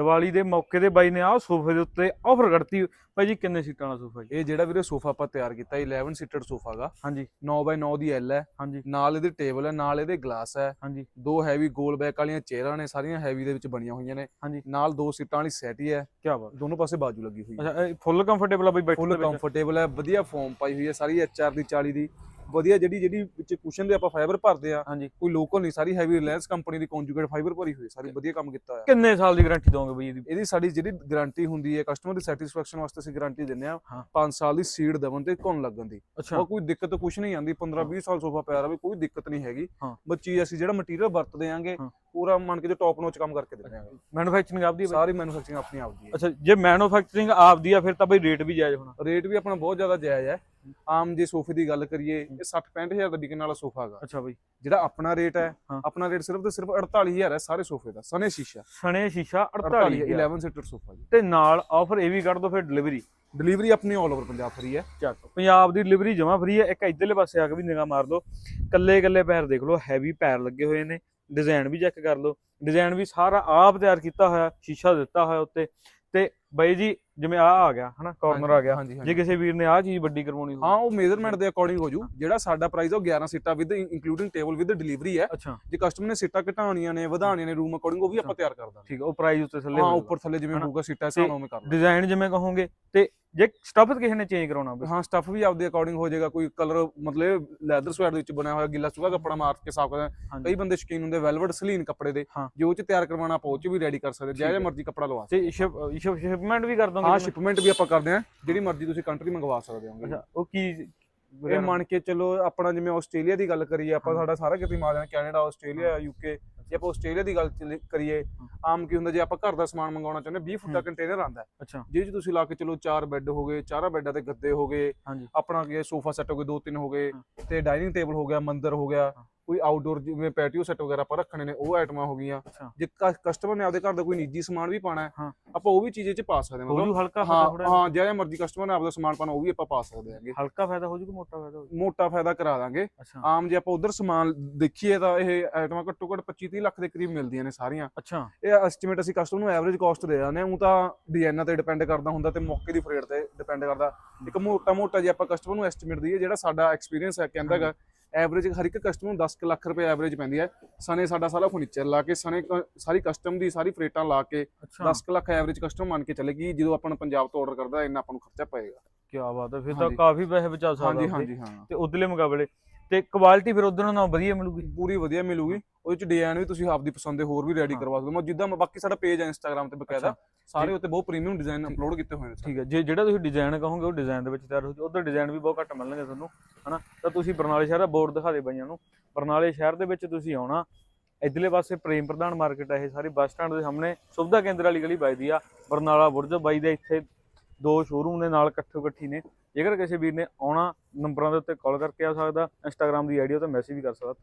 ਦੀਵਾਲੀ ਦੇ ਮੌਕੇ ਤੇ ਬਾਈ ਨੇ ਆਹ ਸੋਫੇ ਦੇ ਉੱਤੇ ਆਫਰ ਕੱਢਤੀ। ਭਾਈ ਜੀ ਕਿੰਨੇ ਸੀਟਾਂ ਵਾਲਾ ਸੋਫਾ ਜੀ? ਇਹ ਜਿਹੜਾ ਵੀਰੇ ਸੋਫਾ ਆਪਾਂ ਤਿਆਰ ਕੀਤਾ 11 ਸੀਟਡ ਸੋਫਾ ਗਾ। ਹਾਂਜੀ। 9x9 ਦੀ ਐਲ ਹੈ। ਹਾਂਜੀ। ਨਾਲ ਇਹਦੇ ਟੇਬਲ ਹੈ ਨਾਲ ਇਹਦੇ ਗਲਾਸ ਹੈ। ਹਾਂਜੀ। ਦੋ ਹੈਵੀ ਗੋਲ ਬੈਕ ਵਾਲੀਆਂ ਚੇਅਰਾਂ ਨੇ ਸਾਰੀਆਂ ਹੈਵੀ ਦੇ ਵਿੱਚ ਬਣੀਆਂ ਹੋਈਆਂ ਨੇ। ਹਾਂਜੀ। ਨਾਲ ਦੋ ਸੀਟਾਂ ਵਾਲੀ ਸੈਟੀ ਹੈ ਕੀ ਬਾਤ। ਦੋਨੋਂ ਪਾਸੇ ਬਾਜੂ ਲੱਗੀ ਹੋਈ ਹੈ। ਅੱਛਾ ਫੁੱਲ ਕੰਫਰਟੇਬਲ ਆ ਬਈ ਬੈਠਣ ਫੁੱਲ ਦੇ ਵਿੱਚ? ਕੰਫਰਟੇਬਲ ਹੈ ਵਧੀਆ ਫੋਮ ਪਾਈ ਹੋਈ ਹੈ ਸਾਰੀ ਐਚਆਰ ਦੀ 40 ਦੀ। ਵਧੀਆ ਜਿਹੜੀ ਜਿਹੜੀ ਵਿੱਚ ਕੁਸ਼ਨ ਦੇ ਆਪਾਂ ਫਾਈਬਰ ਭਰਦੇ ਆ ਕੋਈ ਲੋਕਲ ਨਹੀਂ ਸਾਰੀ ਹੈਵੀ ਰਿਲਾਇੰਸ ਕੰਪਨੀ ਦੀ ਕੰਜੂਗੇਟ ਫਾਈਬਰ ਭਰੀ ਹੋਈ ਸਾਰੀ ਵਧੀਆ ਕੰਮ ਕੀਤਾ ਹੋਇਆ। ਕਿੰਨੇ ਸਾਲ ਦੀ ਗਾਰੰਟੀ ਦੋਗੇ ਬਈ ਇਹਦੀ? ਇਹਦੀ ਸਾਡੀ ਜਿਹੜੀ ਗਾਰੰਟੀ ਹੁੰਦੀ ਹੈ ਕਸਟਮਰ ਦੀ ਸੈਟੀਸਫੈਕਸ਼ਨ ਵਾਸਤੇ ਅਸੀਂ ਗਾਰੰਟੀ ਦਿੰਦੇ ਆ ਹਾਂ। 5 ਸਾਲ ਦੀ ਸੀਡ ਦੇਵਣ ਤੇ ਘੁਣ ਲੱਗਣ ਦੀ। ਉਹ ਕੋਈ ਦਿੱਕਤ ਕੁਛ ਨਹੀਂ ਆਂਦੀ 15 20 ਸਾਲ ਸੋਫਾ ਪਿਆ ਰਵੇ ਕੋਈ ਦਿੱਕਤ ਨਹੀਂ ਹੈਗੀ। ਬੱਚੀ ਅਸੀਂ ਜਿਹੜਾ ਮਟੀਰੀਅਲ ਵਰਤਦੇ ਆਂਗੇ। ਪੂਰਾ ਮੰਨ ਕੇ ਜੋ ਟੌਪ ਨੋਚ ਕੰਮ ਕਰਕੇ ਦਿੰਦੇ ਆਂਗੇ। ਮੈਨੂਫੈਕਚਰਿੰਗ ਆਪਦੀ? ਸਾਰੀ ਮੈਨੂਫੈਕਚਰਿੰਗ ਆਪਣੀ ਆਪਦੀ ਹੈ ਅੱਛਾ ਜੇ ਮੈਨੂਫੈਕਚਰਿੰਗ ਆਪਦੀ ਆ ਫਿਰ ਤਾਂ ਬਈ ਰੇਟ ਵੀ ਜਾਇਜ਼ ਹੋਣਾ। ਰੇਟ ਵੀ ਆਪਣਾ ਬਹੁਤ ਜ਼ਿਆਦਾ ਜਾਇਜ਼ ਹੈ। ਆਮ ਜੇ ਸੋਫੇ ਦੀ ਗੱਲ ਕਰੀਏ ਇਹ 60 65000 ਦਾ ਵਿਕਣ ਵਾਲਾ ਸੋਫਾ ਹੈਗਾ। ਅੱਛਾ ਬਈ। ਜਿਹੜਾ ਆਪਣਾ ਰੇਟ ਹੈ। ਆਪਣਾ ਰੇਟ ਸਿਰਫ ਤੇ ਸਿਰਫ 48000 ਹੈ ਸਾਰੇ ਸੋਫੇ ਦਾ ਸਨੇ ਸ਼ੀਸ਼ਾ। ਸਣੇ ਸ਼ੀਸ਼ਾ 48 48 11 ਸੀਟਰ ਸੋਫਾ ਜੀ। ਤੇ ਨਾਲ ਆਫਰ ਇਹ ਵੀ ਕੱਢ ਦੋ ਫਿਰ ਡਿਲੀਵਰੀ ਡਿਲੀਵਰੀ ਆਪਣੀ ਆਲ ਓਵਰ ਪੰਜਾਬ ਫਰੀ ਹੈ। ਚੱਕ ਪੰਜਾਬ ਦੀ ਡਿਲੀਵਰੀ ਜਮਾ ਫ੍ਰੀ ਹੈ। ਇੱਕ ਇਧਰਲੇ ਪਾਸੇ ਆ ਕੇ ਵੀ ਨਿਗਾਹ ਮਾਰ ਲਓ ਕੱਲੇ ਕੱਲੇ ਪੈਰ ਦੇਖ ਲਓ ਹੈਵੀ ਪੈਰ ਲੱਗੇ ਹੋਏ ਨੇ। ਡਿਜ਼ਾਈਨ ਵੀ ਚੈੱਕ ਕਰ ਲਓ। ਡਿਜ਼ਾਈਨ ਵੀ ਸਾਰਾ ਆਪ ਤਿਆਰ ਕੀਤਾ ਹੋਇਆ ਸ਼ੀਸ਼ਾ ਦਿੱਤਾ ਹੋਇਆ ਉੱਤੇ। ਤੇ ਬਾਈ ਜੀ ਜਿਵੇਂ ਆ ਆ ਗਿਆ ਹਨਾ ਕਾਰਨਰ ਆ ਗਿਆ। ਹਾਂਜੀ ਜੇ ਕਿਸੇ ਵੀਰ ਨੇ ਆ ਚੀਜ਼ ਵੱਡੀ ਕਰਵਾਉਣੀ ਹਾਂ ਹੋਵੇ ਉਹ ਮੇਜ਼ਰਮੈਂਟ ਦੇ ਅਕੋਰਡਿੰਗ ਹੋ ਜੂ ਜਿਹੜਾ ਸਾਡਾ ਪ੍ਰਾਈਸ ਉਹ 11 ਸੀਟਾਂ with including table with delivery ਹੈ। ਅੱਛਾ। ਜੇ ਕਸਟਮਰ ਨੇ ਸੀਟਾਂ ਘਟਾਉਣੀਆਂ ਨੇ ਵਧਾਉਣੀਆਂ ਨੇ ਰੂਮ ਅਕੋਰਡਿੰਗ ਉਹ ਵੀ ਆਪਾਂ ਤਿਆਰ ਕਰ ਦਾਂਗੇ। ਠੀਕ ਹੈ ਉਹ ਪ੍ਰਾਈਸ ਉੱਤੇ ਥੱਲੇ ਹਾਂ ਉੱਪਰ ਥੱਲੇ ਜਿਵੇਂ ਹਨਾ? ਹੋਊਗਾ ਸੀਟਾਂ ਨਾਲ ਉਵੇਂ ਕਰ ਲਾਂਗੇ। ਡਿਜ਼ਾਈਨ ਜਿਵੇਂ ਕਹੋਗੇ ਤੇ ਜੇ ਸਟਫ ਕਿਸੇ ਨੇ ਚੇਂਜ ਕਰਾਉਣਾ ਹੋਵੇ। ਹਾਂ ਸਟੱਫ ਵੀ ਆਪਦੇ ਅਕੋਰਡਿੰਗ ਹੋ ਜਾਏਗਾ। ਕੋਈ ਕਲਰ ਮਤਲਬ ਲੈਦਰ ਸਵੈਟ ਦੇ ਵਿੱਚ ਬਣਿਆ ਹੋਇਆ ਗਿੱਲਾ ਸੁਗਾ ਕੱਪੜਾ ਮਾਰ ਕੇ ਸਾਫ਼ ਕਰਦਾ ਹਾਂਜੀ। ਕਈ ਬੰਦੇ ਸ਼ਕੀਨ ਹੁੰਦੇ ਵੈਲਵਟ ਸਲੀਨ ਕੱਪੜੇ ਦੇ। ਹਾਂ। ਜੇ ਉਹ ਚ ਤਿਆਰ ਕਰਵਾਉਣਾ ਆਪਾਂ ਉਹ ਚ ਵੀ ਰੈਡੀ ਕਰ ਸਕਦੇ ਜਿਹੜਾ ਹੈ। ਮਰਜ਼ੀ ਕੱਪੜਾ ਲਵਾ ਤੇ ਸ਼ਿਪਮੈਂਟ ਵੀ ਕਰ ਦੋਗੇ ਹਾਂ ਜਿਵੇਂ? ਸ਼ਿਪਮੈਂਟ ਵੀ ਆਪਾਂ ਕਰਦੇ ਹਾਂ ਜਿਹੜੀ ਮਰਜ਼ੀ ਤੁਸੀਂ ਕੰਟਰੀ ਮੰਗਵਾ ਸਕਦੇ ਹੋਗੇ ਅੱਛਾ ਉਹ ਕੀ ਇਹ ਮੰਨ ਕੇ ਚਲੋ ਆਪਣਾ ਜਿਵੇਂ ਆਸਟ੍ਰੇਲੀਆ ਦੀ ਗੱਲ ਕਰੀਏ ਆਪਾਂ ਹਾਂ। ਸਾਡਾ ਸਾਰਾ ਕਿਤੇ ਮਾਲ ਜਾਣਾ ਕੈਨੇਡਾ ਆਸਟ੍ਰੇਲੀਆ ਯੂਕੇ ਜੇ ਆਪਾਂ ਆਸਟ੍ਰੇਲੀਆ ਦੀ ਗੱਲ ਕਰੀਏ ਆਮ ਕੀ ਹੁੰਦਾ ਜੇ ਆਪਾਂ ਘਰ ਦਾ ਸਮਾਨ ਮੰਗਾਉਣਾ ਚਾਹੁੰਦੇ 20 ਫੁੱਟ ਦਾ ਹੂੰ। ਕੰਟੇਨਰ ਆਂਦਾ ਅੱਛਾ ਜਿਹਦੇ ਚ ਤੁਸੀਂ ਲਾ ਕੇ ਚਲੋ ਚਾਰ ਬੈੱਡ ਹੋ ਗਏ ਚਾਰਾਂ ਬੈੱਡਾਂ ਤੇ ਗੱਦੇ ਹੋ ਗਏ ਆਪਣਾ ਕੀ ਸੋਫਾ ਸੈੱਟ ਹੋ ਗਏ ਦੋ ਤਿੰਨ ਹੋ ਗਏ ਹਾਂ। ਤੇ ਡਾਈਨਿੰਗ ਟੇਬਲ ਹੋ ਗਿਆ ਮੰਦਰ ਹੋ ਗਿਆ ਹਾਂ। ਕੋਈ ਆਊਟਡੋਰ ਜਿਵੇਂ ਪੈਟੀਓ ਸੈੱਟ ਵਗੈਰਾ ਆਪਾਂ ਰੱਖਣੇ ਨੇ ਉਹ ਆਈਟਮਾਂ ਹੋ ਗਈਆਂ। ਜੇ ਕਸਟਮਰ ਨੇ ਆਪਦੇ ਘਰ ਦਾ ਕੋਈ ਨਿੱਜੀ ਸਮਾਨ ਵੀ ਪਾਣਾ ਹੈ। ਆਪਾਂ ਉਹ ਵੀ ਚੀਜ਼ ਚ ਪਾ ਸਕਦੇ ਹਾਂ। ਮਤਲਬ ਹਲਕਾ ਹਾਂ ਫਾਇਦਾ ਹਾਂ ਜਿਹੜਾ ਮਰਜ਼ੀ ਕਸਟਮਰ ਨੇ ਆਪਦਾ ਸਮਾਨ ਪਾਣਾ ਉਹ ਵੀ ਆਪਾਂ ਪਾ ਸਕਦੇ ਹਾਂਗੇ। ਹਲਕਾ ਫਾਇਦਾ ਹੋ ਜੂ ਕਿ ਮੋਟਾ ਫਾਇਦਾ ਹੋ ਜੂ? ਮੋਟਾ ਫਾਇਦਾ ਕਰਾ ਦਾਂਗੇ। ਆਮ ਜੇ ਆਪਾਂ ਉਧਰ ਸਮਾਨ ਦੇਖੀਏ ਤਾਂ ਇਹ ਆਈਟਮਾਂ ਘੱਟੋ ਘੱਟ 25 30 ਲੱਖ ਦੇ ਕਰੀਬ ਮਿਲਦੀਆਂ ਨੇ ਸਾਰੀਆਂ। ਅੱਛਾ। ਇਹ ਐਸਟੀਮੇਟ ਅਸੀਂ ਕਸਟਮਰ ਨੂੰ ਐਵਰੇਜ ਕਾਸਟ ਦੇ ਜਾਂਦੇ ਹਾਂ। ਉਹ ਤਾਂ ਡਿਜ਼ਾਈਨਾਂ ਤੇ ਡਿਪੈਂਡ ਕਰਦਾ ਹੁੰਦਾ ਤੇ ਮੌਕੇ ਦੀ ਫਰੇਟ ਤੇ ਡਿਪੈਂਡ ਕਰਦਾ। ਇੱਕ ਮੋਟਾ ਮੋਟਾ ਜੇ ਆਪਾਂ ਕਸਟਮਰ ਨੂੰ ਐਸਟੀਮੇਟ ਦਈਏ ਜਿਹੜਾ ਸਾਡਾ ਐਕਸਪੀਰੀਅੰਸ ਹੈ ਕਹਿੰਦਾ ਹੈਗਾ ਐਵਰੇਜ ਹਰ ਇੱਕ ਕਸਟਮਰ ਨੂੰ 10 ਕੁ ਲੱਖ ਰੁਪਏ ਐਵਰੇਜ ਪੈਂਦੀ ਹੈ ਸਨੇ ਸਾਡਾ ਸਾਰਾ ਫਰਨੀਚਰ ਲਾ ਕੇ ਸਨੇ ਸਾਰੀ ਕਸਟਮ ਦੀ ਸਾਰੀ ਫਰੇਟਾਂ ਲਾ ਕੇ ਅੱਛਾ 10 ਕੁ ਲੱਖ ਐਵਰੇਜ ਕਸਟਮਰ ਮੰਨ ਕੇ ਚੱਲੇਗੀ ਜਦੋਂ ਆਪਾਂ ਨੂੰ ਪੰਜਾਬ ਤੋਂ ਆਰਡਰ ਕਰਦਾ ਇੰਨਾ ਆਪਾਂ ਨੂੰ ਖਰਚਾ ਪਏਗਾ ਕੀ ਬਾਤ ਹੈ ਫਿਰ ਤਾਂ ਹਾਂਜੀ। ਕਾਫੀ ਪੈਸੇ ਬਚਾ ਸਕਦਾ ਹਾਂਜੀ ਉੱਥੇ। ਹਾਂਜੀ ਹਾਂ ਤੇ ਉਧਰਲੇ ਮੁਕਾਬਲੇ ਤੇ ਕੁਆਲਿਟੀ ਫਿਰ ਉਧਰ ਨਾਲੋਂ ਵਧੀਆ ਮਿਲੂਗੀ? ਪੂਰੀ ਵਧੀਆ ਮਿਲੂਗੀ। ਉਹਦੇ ਚ ਡਿਜ਼ਾਈਨ ਵੀ ਤੁਸੀਂ ਆਪਦੀ ਪਸੰਦ ਦੇ ਹੋਰ ਵੀ ਰੈਡੀ। ਕਰਵਾ ਸਕਦੇ ਹੋ। ਜਿੱਦਾਂ ਬਾਕੀ ਸਾਡਾ ਪੇਜ ਹੈ ਇੰਸਟਾਗ੍ਰam ਤੇ ਬਕਾਇਦਾ। ਸਾਰੇ ਉੱਤੇ ਬਹੁਤ ਪ੍ਰੀਮੀਅਮ ਡਿਜ਼ਾਈਨ ਅਪਲੋਡ ਕੀਤੇ ਹੋਏ ਨੇ ਠੀਕ ਹੈ। ਜੇ ਜਿਹੜਾ ਤੁਸੀਂ ਡਿਜ਼ਾਈਨ ਕਹੋਗੇ ਉਹ ਡਿਜ਼ਾਈਨ ਦੇ ਵਿੱਚ ਤਿਆਰ ਹੋ ਉਧਰ ਡਿਜ਼ਾਈਨ ਵੀ ਬਹੁਤ ਘੱਟ ਮਿਲਣਗੇ ਤੁਹਾਨੂੰ ਹਨਾ? ਤਾਂ ਤੁਸੀਂ ਬਰਨਾਲੇ ਸ਼ਹਿਰ ਦਾ ਬੋਰਡ ਦਿਖਾ ਦੇ ਬਈਆਂ ਨੂੰ। ਬਰਨਾਲੇ ਸ਼ਹਿਰ ਦੇ ਵਿੱਚ ਤੁਸੀਂ ਆਉਣਾ ਇਧਰਲੇ ਪਾਸੇ ਪ੍ਰੇਮ ਪ੍ਰਧਾਨ ਮਾਰਕੀਟ ਹੈ ਇਹ ਸਾਰੀ ਬੱਸ ਸਟੈਂਡ ਦੇ ਸਾਹਮਣੇ। ਸੁਵਿਧਾ ਕੇਂਦਰ ਵਾਲੀ ਗਲੀ ਵੱਜਦੀ ਆ ਬਰਨਾਲਾ ਬੁਰਜ ਬਾਈ ਦੇ ਇੱਥੇ ਦੋ ਸ਼ੋਰੂਮ ਦੇ ਨਾਲ ਇਕੱਠੋ ਇਕੱਠੀ ਨੇ। ਜੇਕਰ ਕਿਸੇ ਵੀਰ ਨੇ ਆਉਣਾ, ਨੰਬਰਾਂ ਦੇ ਉੱਤੇ ਕਾਲ ਕਰਕੇ ਆ ਸਕਦਾ ਇੰਸਟਾਗ੍ਰam ਦੀ ਆਈਡੀ ਤੇ ਮੈਸੇਜ ਵੀ ਕਰ ਸਕਦਾ।